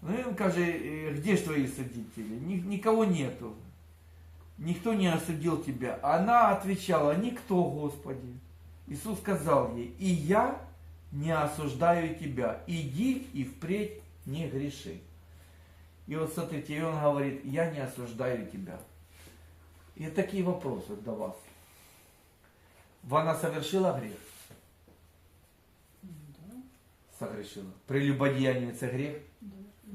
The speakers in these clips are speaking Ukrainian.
Ну и он каже, «Э, где ж твои судители? Ни- никого нету. Никто не осудил тебя. Она отвечала, никто, Господи. Иисус сказал ей, и я не осуждаю тебя. Иди и впредь не греши. И вот смотрите, и он говорит, я не осуждаю тебя. И такие вопросы до вас. Она совершила грех? Согрешила. Прелюбодеяние це грех?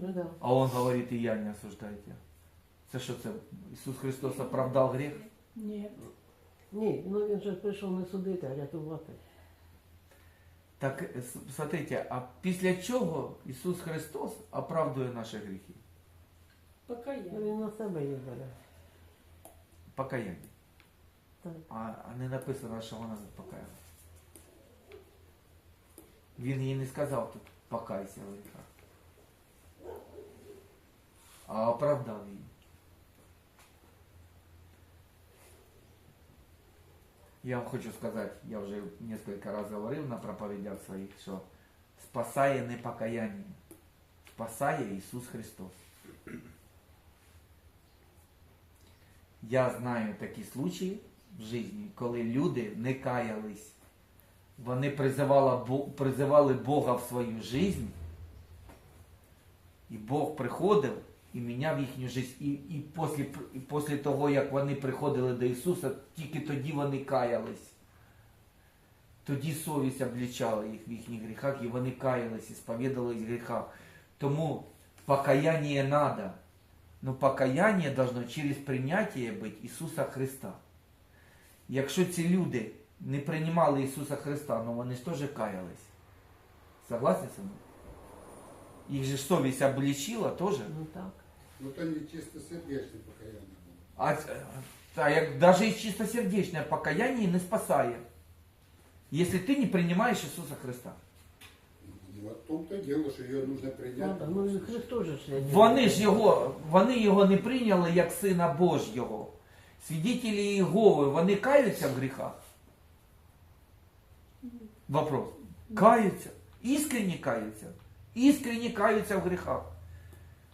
Ну да. А он говорит, і я не осуждаю тебя. Це що це? Ісус Христос оправдав гріх? Ні. Ні, ну він же прийшов не судити, а рятувати. Так, с- смотрите, а після чого Ісус Христос оправдує наші гріхи? Ну Покаяння. він на себе їх бере. Покаяння. Так. А, а не написано, що вона покаялась. Він їй не сказав тут покайся в гріхах. А оправдав її. Я вам хочу сказати, я вже несколько раз говорив на проповідях своїх, що спасає не покаяння, спасає Ісус Христос. Я знаю такі случаї в житті, коли люди не каялись. Вони призивали Бога в свою життя, і Бог приходив і міняв їхню життя. І, і, після, і після того, як вони приходили до Ісуса, тільки тоді вони каялись. Тоді совість облічала їх в їхніх гріхах, і вони каялись і сповідались в гріхах. Тому покаяние надо. Но покаяние должно через прийняття бути Ісуса Христа. Якщо ці люди не приймали Ісуса Христа, ну вони ж теж каялись. Согласні зі мною? Їх же совість облічила теж. Ну так. Ну то не чистосердечне покаяння було. А, а як даже і чистосердечне покаяние не спасає. Якщо ти не приймаєш Ісуса Христа. Ну, в тому-то діло, що його нужно прийняти. Ну і Христос же ж Вони ж його, вони його не прийняли як Сина Божого. Свідетелі Єгови, вони каються в гріхах? Вопрос. Каються. Іскренні каються. Іскренні каються в гріхах.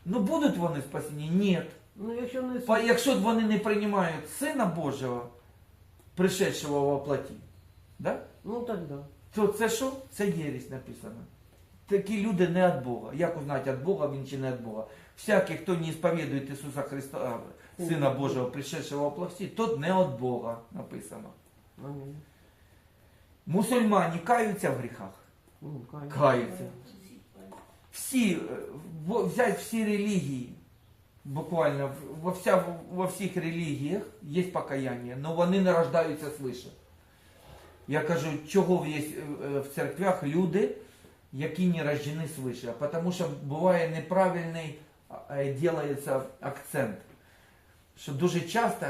Ну будуть вони спасені? Ні. Ну якщо не Па- Якщо вони не приймають Сина Божого, пришедшого во плоті, да? Ну так да. то це що? Це єресь написано. Такі люди не від Бога. Як узнати, від Бога він чи не від Бога? Всякий, хто не сповідує Ісуса Христа, а, Сина Божого, пришедшого во плоті, тот не від Бога написано. Амінь. Мусульмані каються в гріхах. Ну, кай. Каються. Всі, е, взять всі релігії, буквально во, вся, во всіх релігіях є покаяння, але вони не рождаються свише. Я кажу, чого є е, в церквях люди, які не рождені свише? Тому що буває неправильний е, акцент. Що дуже часто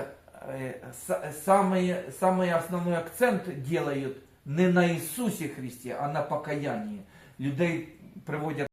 са- самый, самый акцент делают не на Ісусі Христі, а на покаянні. Людей приводять